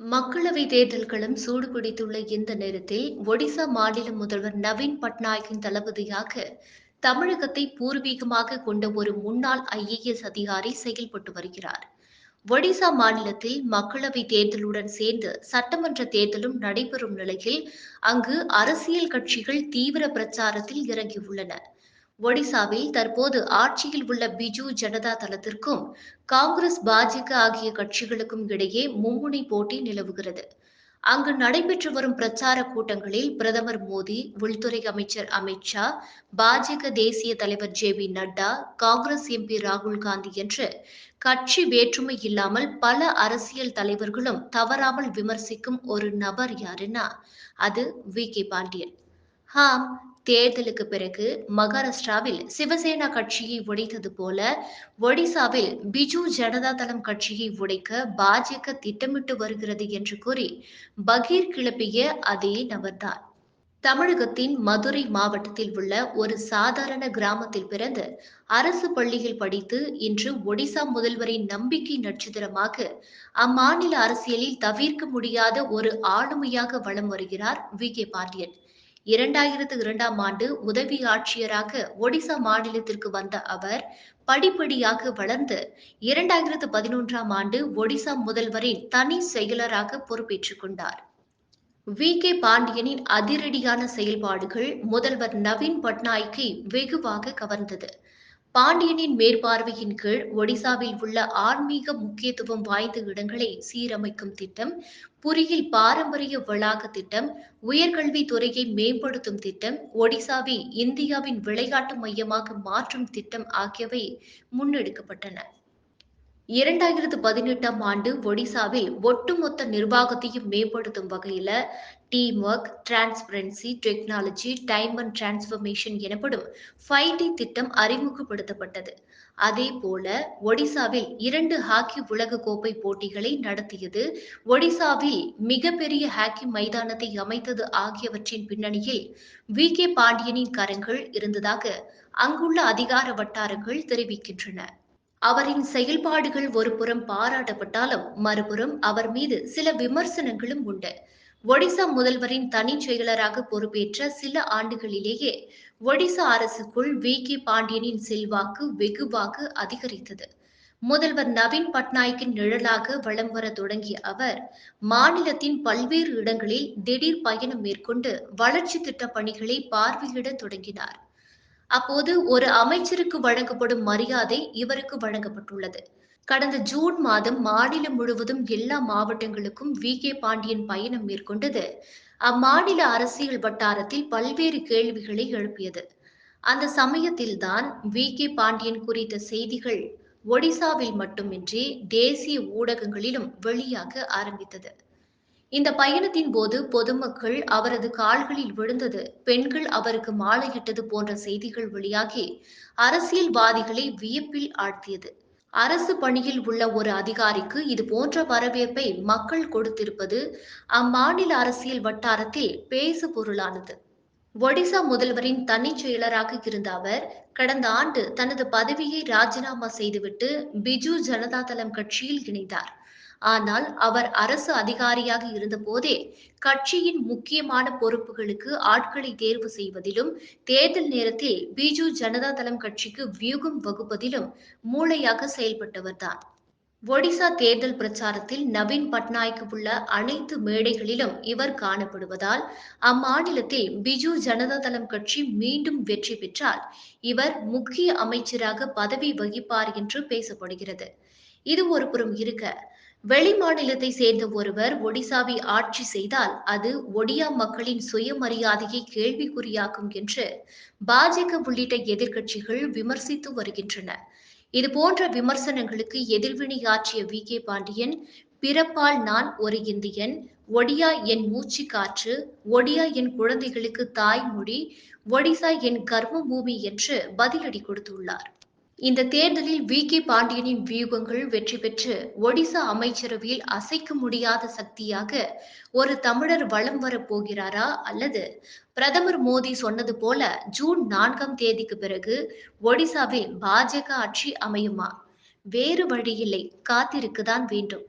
மக்களவை தேர்தல்களும் சூடு பிடித்துள்ள இந்த நேரத்தில் ஒடிசா மாநில முதல்வர் நவீன் பட்நாயக்கின் தளபதியாக தமிழகத்தை பூர்வீகமாக கொண்ட ஒரு முன்னாள் ஐஏஎஸ் அதிகாரி செயல்பட்டு வருகிறார். ஒடிசா மாநிலத்தில் மக்களவை தேர்தலுடன் சேர்ந்து சட்டமன்ற தேர்தலும் நடைபெறும் நிலையில் அங்கு அரசியல் கட்சிகள் தீவிர பிரச்சாரத்தில் இறங்கியுள்ளன. ஒடிசாவில் தற்போது ஆட்சியில் உள்ள பிஜு ஜனதா தளத்திற்கும் காங்கிரஸ் பாஜக ஆகிய கட்சிகளுக்கும் இடையே மும்முனை போட்டி நிலவுகிறது. அங்கு நடைபெற்று வரும் பிரச்சார கூட்டங்களில் பிரதமர் மோடி உள்துறை அமைச்சர் அமித்ஷா பாஜக தேசிய தலைவர் J P Nadda Congress MP ராகுல் காந்தி என்று கட்சி வேற்றுமை இல்லாமல் பல அரசியல் தலைவர்களும் தவறாமல் விமர்சிக்கும் ஒரு நபர் யாருன்னா அது வி கே பாண்டியன். ஆம் தேர்தலுக்கு பிறகு மகாராஷ்டிராவில் சிவசேனா கட்சியை உடைத்தது போல ஒடிசாவில் பிஜு ஜனதா தளம் கட்சியை உடைக்க பாஜக திட்டமிட்டு வருகிறது என்று கூறி பகீர் கிளப்பிய அதே நபர்தான். தமிழகத்தின் மதுரை மாவட்டத்தில் உள்ள ஒரு சாதாரண கிராமத்தில் பிறந்து அரசு பள்ளியில் படித்து இன்று ஒடிசா முதல்வரின் நம்பிக்கை நட்சத்திரமாக அம்மாநில அரசியலில் தவிர்க்க முடியாத ஒரு ஆளுமையாக வலம் வருகிறார் வி கே பாண்டியன். இரண்டாயிரத்து இரண்டாம் ஆண்டு உதவி ஆட்சியராக ஒடிசா மாநிலத்திற்கு வந்த அவர் படிப்படியாக வளர்ந்து இரண்டாயிரத்து பதினொன்றாம் ஆண்டு ஒடிசா முதல்வரின் தனி செயலராக பொறுப்பேற்றுக் கொண்டார். வி. கே. பாண்டியனின் அதிரடியான செயல்பாடுகள் முதல்வர் நவீன் பட்நாயக்கை வெகுவாக கவர்ந்தது. பாண்டியனின் மேற்பார்வையின் கீழ் ஒடிசாவில் உள்ள ஆன்மீக முக்கியத்துவம் வாய்ந்த இடங்களை சீரமைக்கும் திட்டம் புரியில் பாரம்பரிய வளாக திட்டம் உயர்கல்வி துறையை மேம்படுத்தும் திட்டம் ஒடிசாவை இந்தியாவின் விளையாட்டு மையமாக மாற்றும் திட்டம் ஆகியவை முன்னெடுக்கப்பட்டன. இரண்டாயிரத்து பதினெட்டாம் ஆண்டு ஒடிசாவில் ஒட்டுமொத்த நிர்வாகத்தையும் மேம்படுத்தும் வகையில team work transparency technology time and transformation எனப்படும் ஃபைவ் டி திட்டம் அறிமுகப்படுத்தப்பட்டது. அதே போல ஒடிசாவில் இரண்டு ஹாக்கி உலக கோப்பை போட்டிகளை நடத்தியது ஒடிசாவில் மிகப்பெரிய ஹாக்கி மைதானத்தை அமைத்தது ஆகியவற்றின் பின்னணியில் வி கே பாண்டியனின் கரங்கள் இருந்ததாக அங்குள்ள அதிகார வட்டாரங்கள் தெரிவிக்கின்றன. அவரின் செயல்பாடுகள் ஒரு புறம் பாராட்டப்பட்டாலும் மறுபுறம் அவர் மீது சில விமர்சனங்களும் உண்டு. ஒடிசா முதல்வரின் தனி செயலராக பொறுப்பேற்ற சில ஆண்டுகளிலேயே ஒடிசா அரசுக்குள் வி. கே. பாண்டியனின் செல்வாக்கு வெகுவாக அதிகரித்தது. முதல்வர் நவீன் பட்நாயக்கின் நிழலாக வலம் வர தொடங்கிய அவர் மாநிலத்தின் பல்வேறு இடங்களில் திடீர் பயணம் மேற்கொண்டு வளர்ச்சி திட்ட பணிகளை பார்வையிட தொடங்கினார். அப்போது ஒரு அமைச்சருக்கு வழங்கப்படும் மரியாதை இவருக்கு வழங்கப்பட்டுள்ளது. கடந்த ஜூன் மாதம் மாநிலம் முழுவதும் எல்லா மாவட்டங்களுக்கும் வி. கே. பாண்டியன் பயணம் மேற்கொண்டது. அம்மாநில அரசியல் வட்டாரத்தில் பல்வேறு கேள்விகளை எழுப்பியது. அந்த சமயத்தில்தான் வி. கே. பாண்டியன் குறித்த செய்திகள் ஒடிசாவில் மட்டுமின்றி தேசிய ஊடகங்களிலும் வெளியாக ஆரம்பித்தது. இந்த பயணத்தின் போது பொதுமக்கள் அவரது கால்களில் விழுந்தது. பெண்கள் அவருக்கு மாலையிட்டது போன்ற செய்திகள் வெளியாகி அரசியல்வாதிகளை வியப்பில் ஆழ்த்தியது. அரசு பணியில் உள்ள ஒரு அதிகாரிக்கு இது போன்ற வரவேற்பை மக்கள் கொடுத்திருப்பது அம்மாநில அரசியல் வட்டாரத்தில் பேசு பொருளானது. ஒடிசா முதல்வரின் தனிச் செயலராக இருந்த அவர் கடந்த ஆண்டு தனது பதவியை ராஜினாமா செய்துவிட்டு பிஜு ஜனதா தளம் கட்சியில் இணைந்தார். ஆனால் அவர் அரசு அதிகாரியாக இருந்தபோதே கட்சியின் முக்கியமான பொறுப்புகளுக்கு ஆட்களை தேர்வு செய்வதிலும் தேர்தல் நேரத்தில் பிஜு ஜனதா தளம் கட்சிக்கு வியூகம் வகுப்பதிலும் மூளையாக செயல்பட்டவர்தான் ஒடிசா தேர்தல் பிரச்சாரத்தில் நவீன் பட்நாய்க்கு உள்ள அனைத்து மேடைகளிலும் இவர் காணப்படுவதால் அம்மாநிலத்தில் பிஜு ஜனதா தளம் கட்சி மீண்டும் வெற்றி பெற்றால் இவர் முக்கிய அமைச்சராக பதவி வகிப்பார் என்று பேசப்படுகிறது. இது ஒரு புறம் இருக்க வெளிமாநிலத்தை சேர்ந்த ஒருவர் ஒடிசாவை ஆட்சி செய்தால் அது ஒடியா மக்களின் சுயமரியாதையை கேள்விக்குறியாக்கும் என்று பாஜக உள்ளிட்ட எதிர்க்கட்சிகள் விமர்சித்து வருகின்றன. இது போன்ற விமர்சனங்களுக்கு எதிர்வினையாற்றிய வி. கே. பாண்டியன் பிறப்பால் நான் ஒரு இந்தியன் ஒடியா என் மூச்சு காற்று ஒடியா என் குழந்தைகளுக்கு தாய்மொழி ஒடிசா என் கர்ம பூமி என்று பதிலடி கொடுத்துள்ளார். இந்த தேர்தலில் வி. கே. பாண்டியனின் வியூகங்கள் வெற்றி பெற்று ஒடிசா அமைச்சரவையில் அசைக்க முடியாத சக்தியாக ஒரு தமிழர் வலம் வரப் போகிறாரா? அல்லது பிரதமர் மோடி சொன்னது போல ஜூன் நான்காம் தேதிக்கு பிறகு ஒடிசாவில் பாஜக ஆட்சி அமையுமா? வேறு வழியில்லை. காத்திருக்கதான் வேண்டும்.